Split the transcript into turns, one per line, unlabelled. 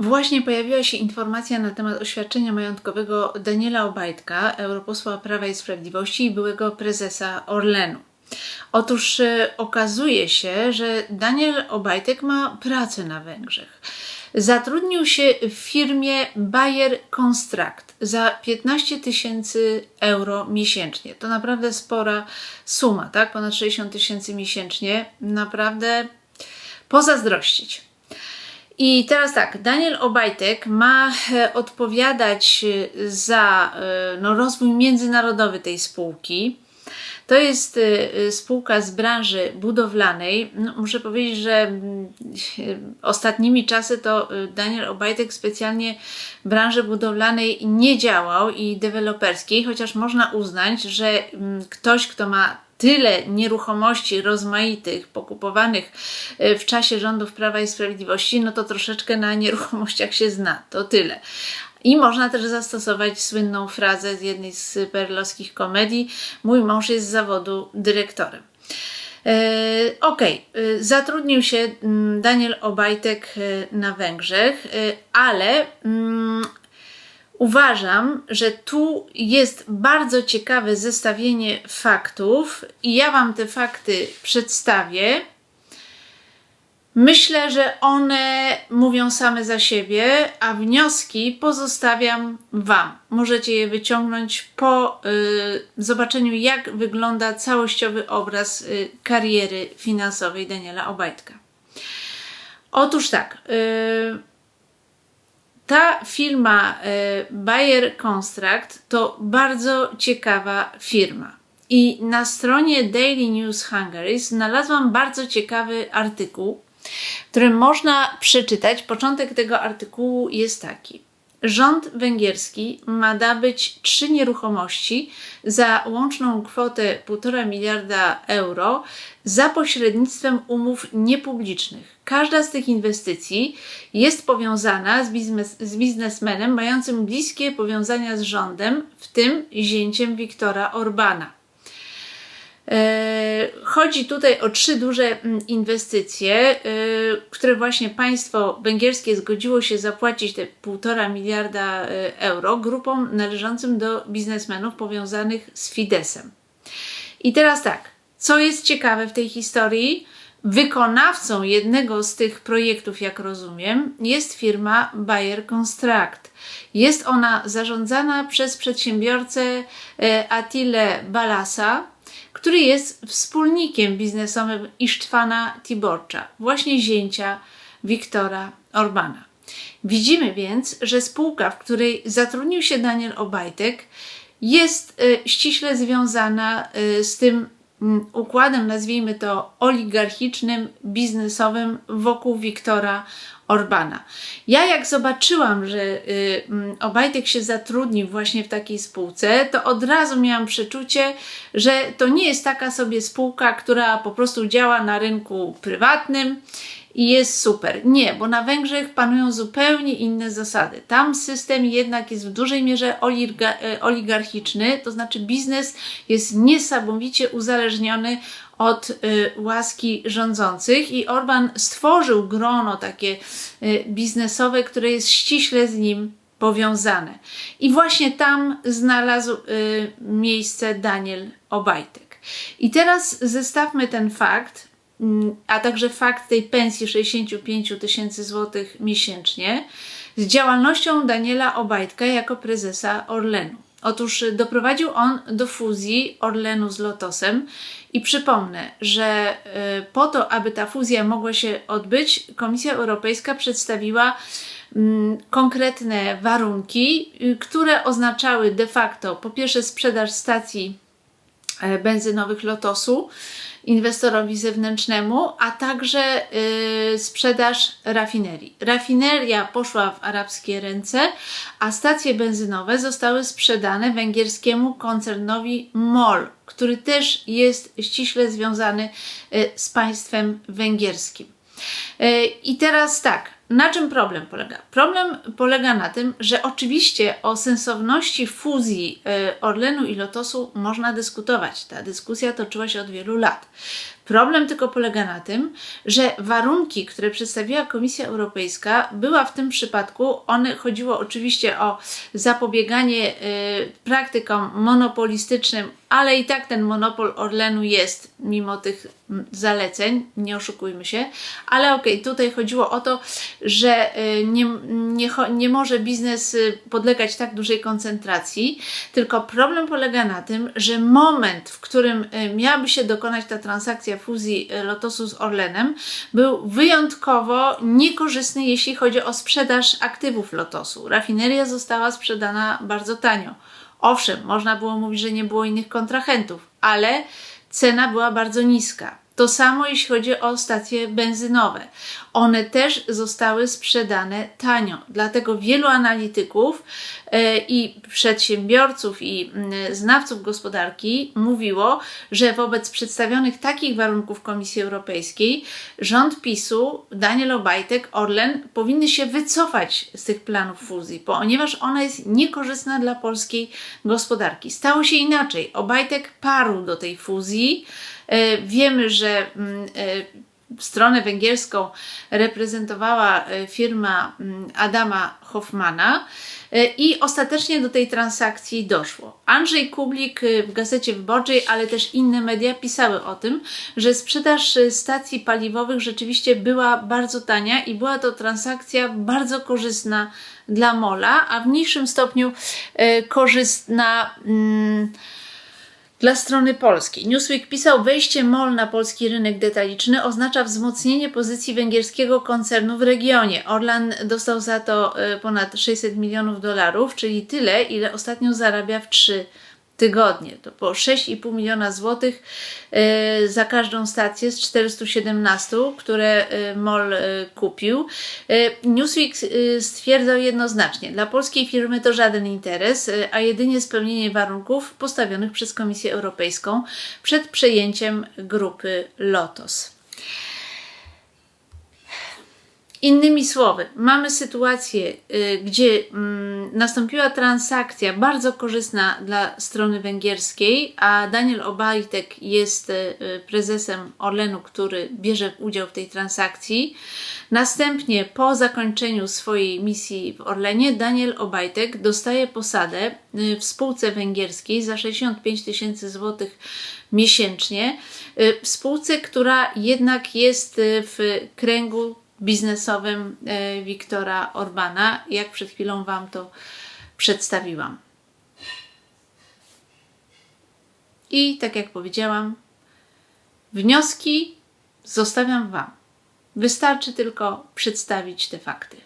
Właśnie pojawiła się informacja na temat oświadczenia majątkowego Daniela Obajtka, europosła Prawa i Sprawiedliwości i byłego prezesa Orlenu. Otóż e, okazuje się, że Daniel Obajtek ma pracę na Węgrzech. Zatrudnił się w firmie Bayer Construct za 15 tysięcy euro miesięcznie. To naprawdę spora suma, tak? Ponad 60 tysięcy miesięcznie. Naprawdę pozazdrościć. I teraz tak, Daniel Obajtek ma e, odpowiadać e, za e, no, rozwój międzynarodowy tej spółki. To jest spółka z branży budowlanej. No, muszę powiedzieć, że mm, ostatnimi czasy to Daniel Obajtek specjalnie w branży budowlanej nie działał i deweloperskiej, chociaż można uznać, że mm, ktoś, kto ma tyle nieruchomości rozmaitych, pokupowanych e, w czasie rządów Prawa i Sprawiedliwości, no to troszeczkę na nieruchomościach się zna. To tyle. I można też zastosować słynną frazę z jednej z perlowskich komedii: Mój mąż jest z zawodu dyrektorem. E, Okej, okay. zatrudnił się mm, Daniel Obajtek e, na Węgrzech, ale mm, Uważam, że tu jest bardzo ciekawe zestawienie faktów i ja Wam te fakty przedstawię. Myślę, że one mówią same za siebie, a wnioski pozostawiam Wam. Możecie je wyciągnąć po y, zobaczeniu, jak wygląda całościowy obraz y, kariery finansowej Daniela Obajtka. Otóż tak. Y, ta firma e, Bayer Construct to bardzo ciekawa firma. I na stronie Daily News Hungary znalazłam bardzo ciekawy artykuł, który można przeczytać. Początek tego artykułu jest taki. Rząd węgierski ma nabyć trzy nieruchomości za łączną kwotę 1,5 miliarda euro za pośrednictwem umów niepublicznych. Każda z tych inwestycji jest powiązana z, biznes, z biznesmenem mającym bliskie powiązania z rządem, w tym zięciem Viktora Orbana. E, chodzi tutaj o trzy duże mm, inwestycje, e, które właśnie państwo węgierskie zgodziło się zapłacić te półtora miliarda e, euro grupom należącym do biznesmenów powiązanych z Fidesem. I teraz tak, co jest ciekawe w tej historii? Wykonawcą jednego z tych projektów, jak rozumiem, jest firma Bayer Construct. Jest ona zarządzana przez przedsiębiorcę Attile Balasa, który jest wspólnikiem biznesowym Isztwana Tiborcza, właśnie zięcia Wiktora Orbana. Widzimy więc, że spółka, w której zatrudnił się Daniel Obajtek, jest y, ściśle związana y, z tym mm, układem, nazwijmy to oligarchicznym, biznesowym wokół Wiktora Orbana. Ja jak zobaczyłam, że y, mm, Obajtek się zatrudnił właśnie w takiej spółce, to od razu miałam przeczucie, że to nie jest taka sobie spółka, która po prostu działa na rynku prywatnym i jest super. Nie, bo na Węgrzech panują zupełnie inne zasady. Tam system jednak jest w dużej mierze e, oligarchiczny, to znaczy biznes jest niesamowicie uzależniony od y, łaski rządzących i Orban stworzył grono takie y, biznesowe, które jest ściśle z nim powiązane. I właśnie tam znalazł miejsce Daniel Obajtek. I teraz zestawmy ten fakt, a także fakt tej pensji 65 tysięcy złotych miesięcznie z działalnością Daniela Obajtka jako prezesa Orlenu. Otóż doprowadził on do fuzji Orlenu z Lotosem i przypomnę, że y, po to, aby ta fuzja mogła się odbyć, Komisja Europejska przedstawiła mm, konkretne warunki, y, które oznaczały de facto po pierwsze sprzedaż stacji e, benzynowych Lotosu, inwestorowi zewnętrznemu, a także y, sprzedaż rafinerii. Rafineria poszła w arabskie ręce, a stacje benzynowe zostały sprzedane węgierskiemu koncernowi MOL, który też jest ściśle związany y, z państwem węgierskim. Y, I teraz tak, na czym problem polega? Problem polega na tym, że oczywiście o sensowności fuzji y, Orlenu i Lotosu można dyskutować. Ta dyskusja toczyła się od wielu lat. Problem tylko polega na tym, że warunki, które przedstawiła Komisja Europejska, była w tym przypadku, one chodziło oczywiście o zapobieganie y, praktykom monopolistycznym, ale i tak ten monopol Orlenu jest, mimo tych zaleceń, nie oszukujmy się, ale okej, okay, tutaj chodziło o to, że y, nie, nie, nie może biznes y, podlegać tak dużej koncentracji, tylko problem polega na tym, że moment, w którym y, miałaby się dokonać ta transakcja fuzji Lotosu z Orlenem, był wyjątkowo niekorzystny, jeśli chodzi o sprzedaż aktywów Lotosu. Rafineria została sprzedana bardzo tanio. Owszem, można było mówić, że nie było innych kontrahentów, ale cena była bardzo niska. To samo jeśli chodzi o stacje benzynowe. One też zostały sprzedane tanio. Dlatego wielu analityków e, i przedsiębiorców i mm, znawców gospodarki mówiło, że wobec przedstawionych takich warunków Komisji Europejskiej rząd PiSu, Daniel Obajtek, Orlen powinny się wycofać z tych planów fuzji, ponieważ ona jest niekorzystna dla polskiej gospodarki. Stało się inaczej. Obajtek parł do tej fuzji. E, wiemy, że mm, e, stronę węgierską reprezentowała e, firma mm, Adama Hoffmana i ostatecznie do tej transakcji doszło. Andrzej Kublik w Gazecie Wyborczej, ale też inne media pisały o tym, że sprzedaż stacji paliwowych rzeczywiście była bardzo tania i była to transakcja bardzo korzystna dla Mola, a w mniejszym stopniu korzystna. Hmm, dla strony polskiej. Newsweek pisał, wejście MOL na polski rynek detaliczny oznacza wzmocnienie pozycji węgierskiego koncernu w regionie. Orlan dostał za to e, ponad 600 milionów dolarów, czyli tyle, ile ostatnio zarabia w 3 tygodnie. To po 6,5 miliona złotych e, za każdą stację z 417, które e, MOL e, kupił. Newsweek stwierdzał jednoznacznie, dla polskiej firmy to żaden interes, a jedynie spełnienie warunków postawionych przez Komisję Europejską przed przejęciem grupy Lotos. Innymi słowy, mamy sytuację, y, gdzie y, nastąpiła transakcja bardzo korzystna dla strony węgierskiej, a Daniel Obajtek jest y, prezesem Orlenu, który bierze udział w tej transakcji. Następnie, po zakończeniu swojej misji w Orlenie, Daniel Obajtek dostaje posadę y, w spółce węgierskiej za 65 tysięcy złotych miesięcznie, w spółce, która jednak jest w kręgu biznesowym e, Wiktora Orbana, jak przed chwilą Wam to przedstawiłam. I tak jak powiedziałam, wnioski zostawiam Wam. Wystarczy tylko przedstawić te fakty.